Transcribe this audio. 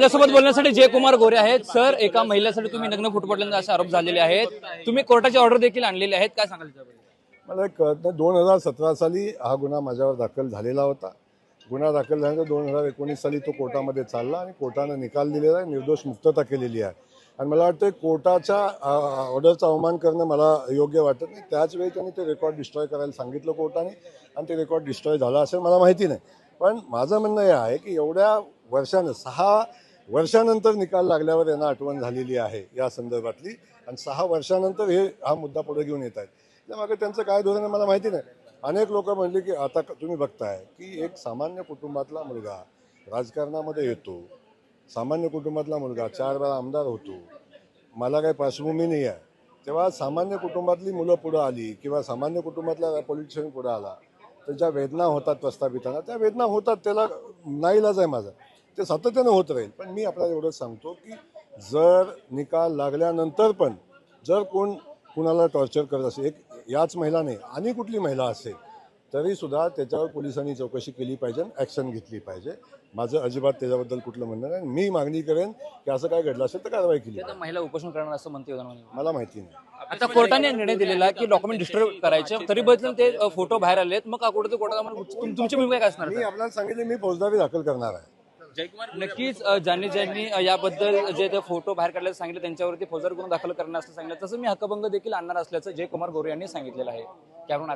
आपल्यासोबत बोलण्यासाठी जयकुमार गोरे आहेत सर एका महिलेसाठी तुम्ही नग्न फुटपटल्याचा असे आरोप झालेले आहेत. तुम्ही कोर्टाची ऑर्डर देखील आणलेली आहेत. काय सांगाल मला एक कळत नाही. दोन हजार सतरा साली हा गुन्हा माझ्यावर दाखल झालेला होता. गुन्हा दाखल झाल्यानंतर दोन हजार एकोणीस साली तो कोर्टामध्ये चालला आणि कोर्टानं निकाल दिलेला आहे. निर्दोष मुक्तता केलेली आहे. आणि मला वाटतं कोर्टाच्या ऑर्डरचा अवमान करणं मला योग्य वाटत नाही. त्याच वेळी त्यांनी ते रेकॉर्ड डिस्ट्रॉय करायला सांगितलं कोर्टाने आणि ते रेकॉर्ड डिस्ट्रॉय झालं असेल मला माहिती नाही. पण माझं म्हणणं हे आहे की एवढ्या वर्षानं सहा वर्षानंतर निकाल लागल्यावर यांना आठवण झालेली आहे या संदर्भातली. आणि सहा वर्षानंतर हे हा मुद्दा पुढे घेऊन येत आहेत. त्यामागे त्यांचं काय धोरण आहे मला माहिती नाही. अनेक लोक म्हणले की आता तुम्ही बघताय की एक सामान्य कुटुंबातला मुलगा राजकारणामध्ये येतो. सामान्य कुटुंबातला मुलगा चार वेळा आमदार होतो. मला काही पार्श्वभूमी नाही आहे. तेव्हा सामान्य कुटुंबातली मुलं पुढं आली किंवा सामान्य कुटुंबातला पॉलिटिशियन पुढं आला तर ज्या वेदना होतात प्रस्थापितांना त्या वेदना होतात त्याला नाईलाज आहे माझा. ते सातत्यानं होत राहील. पण मी आपल्याला एवढंच सांगतो की जर निकाल लागल्यानंतर पण जर कोण कुणाला टॉर्चर करत असेल एक याच महिला नाही आणि कुठली महिला असेल तरी सुद्धा त्याच्यावर पोलिसांनी चौकशी केली पाहिजे ॲक्शन घेतली पाहिजे. माझं अजिबात त्याच्याबद्दल कुठलं म्हणणं नाही. मी मागणी करेन की असं काय घडलं असेल तर कारवाई केली. महिला उपोषण करणार असं म्हणते. मला माहिती नाही. आता कोर्टाने निर्णय दिलेला की डॉक्युमेंट डिस्ट्रॉय करायचे तरी बदल ते फोटो बाहेर आले आहेत मग कुठे कोर्टाला तुमची भूमिका काय असणार? मी आपल्याला सांगितले मी फौजदारी दाखल करणार आहे. नक्कीच ज्यांनी ज्यांनी याबद्दल जे ते फोटो बाहेर काढल्याचं सांगितलं त्यांच्यावरती फौजदार गुन्हा दाखल करणार असं सांगितलं. तसं मी हक्कभंग देखील आणणार असल्याचं जयकुमार गोरे यांनी सांगितलेलं आहे. त्यावरून